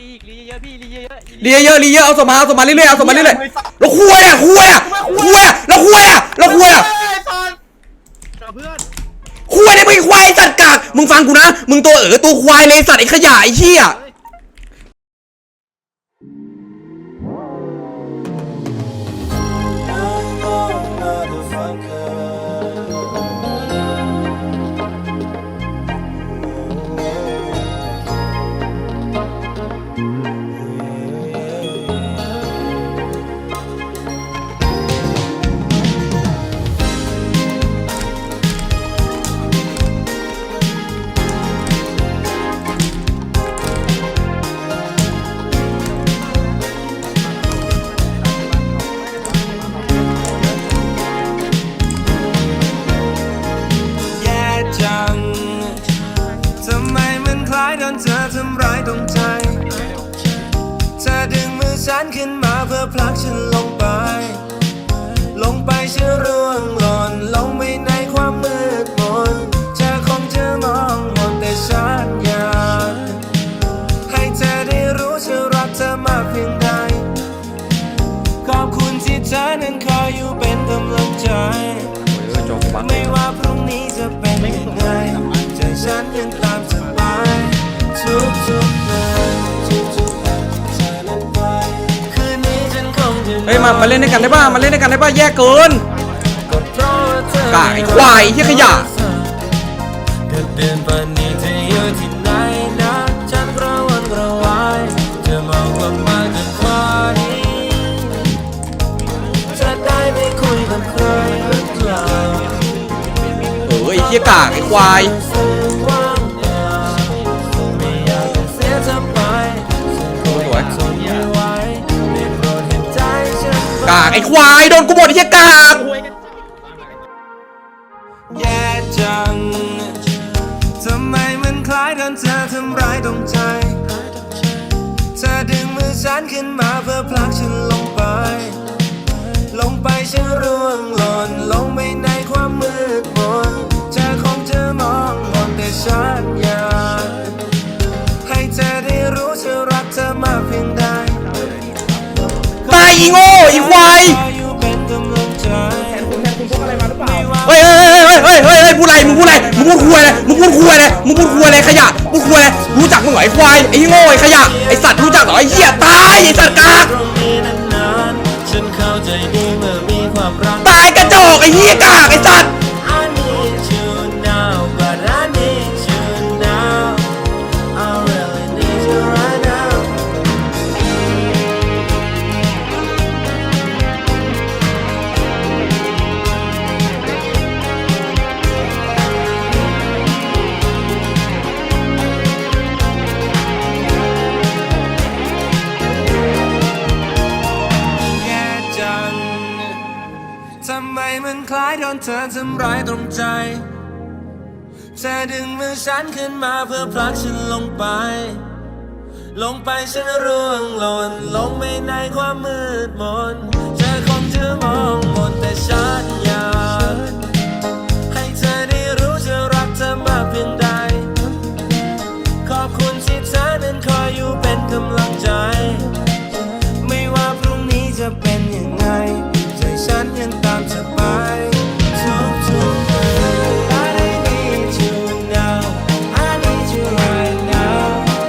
ลีอีกลีเยอะๆพี่ลีเยอะๆรีเยอะรีเยอะเอาสมาเอาสมาเรื่อยๆเอาสมาเรื่อยๆแล้วคุยอะคุยอะคุยอะแล้วคุยอะแล้วคุยอะเพื่อนคุยได้มึงควายไอ้สัตว์กากมึงฟังกูนะ มึงตัวเอ๋อตัวควายเลยสัตว์ไอ้ขยะไอ้เหี้ยายโดนเธอทำร้ายตรงใจเธอดึงมือฉันขึ้นมาเพื่อผลักฉันลงไป ลงไปฉันร่วงหล่นลงไปในความมืดมนเธอคงจะมองมนแต่ฉันอยากให้เธอได้รู้ฉันรักเธอมากเพียงใดขอบคุณที่เธอนั้นคอยอยู่เป็นกำลังใจไม่ มามาเล่นด้วยกันได้ป่ะมาเล่นด้วยกันได้ป่ะแย่เกินก็เพราะว่าเธอกากไอ้ควายไอ้เหี้ยขยะเดินเดินป่านนี้จะอยู่ที่ไหนนะฉันกระวนกระวายจะมองกลับมากันกว่านี้จะได้ไม่คุยกับใครหรือเปล่าเออไอ้เหี้ยกากไอ้ควาย ไอ้ควายโดนกูหมดไอ้เหี้ยกาก แย่จัง ทำไมมันคล้ายโดนเธอทำร้ายตรงใจ เธอดึงมือฉันขึ้นมาเพื่อผลักฉันลงไป ลงไปฉันร่วงหล่นลงไปในความมืดมนเธอคงจะมองมนแต่ฉันอยากให้เธอได้รู้ฉันรักเธอมากเพียงใด ตายอีโง่ เฮ้ยเฮ้ยเฮ้ยเฮ้ยเฮ้ยเฮ้ยพูดอะไรมึงพูดอะไรมึงพูดคุยอะไรมึงพูดคุยอะไรมึงพูดคุยอะไรขยะพูดคุยอะไรรู้จักมึงเหรอไอ้ควายไอ้โง่ไอ้ขยะไอ้สัตว์รู้จักเหรอไอ้เหี้ยตายไอ้สัตว์กาตานๆฉันเข้าใจดีเมื่อมีความรักตายกระจอกไอ้เหี้ยกาก โดนเธอทำร้ายตรงใจ เธอดึงมือฉันขึ้นมาเพื่อผลักฉันลงไป ลงไปฉันร่วงหล่นลงไปในความมืดมน เธอคงจะมองมนแต่ฉันยัง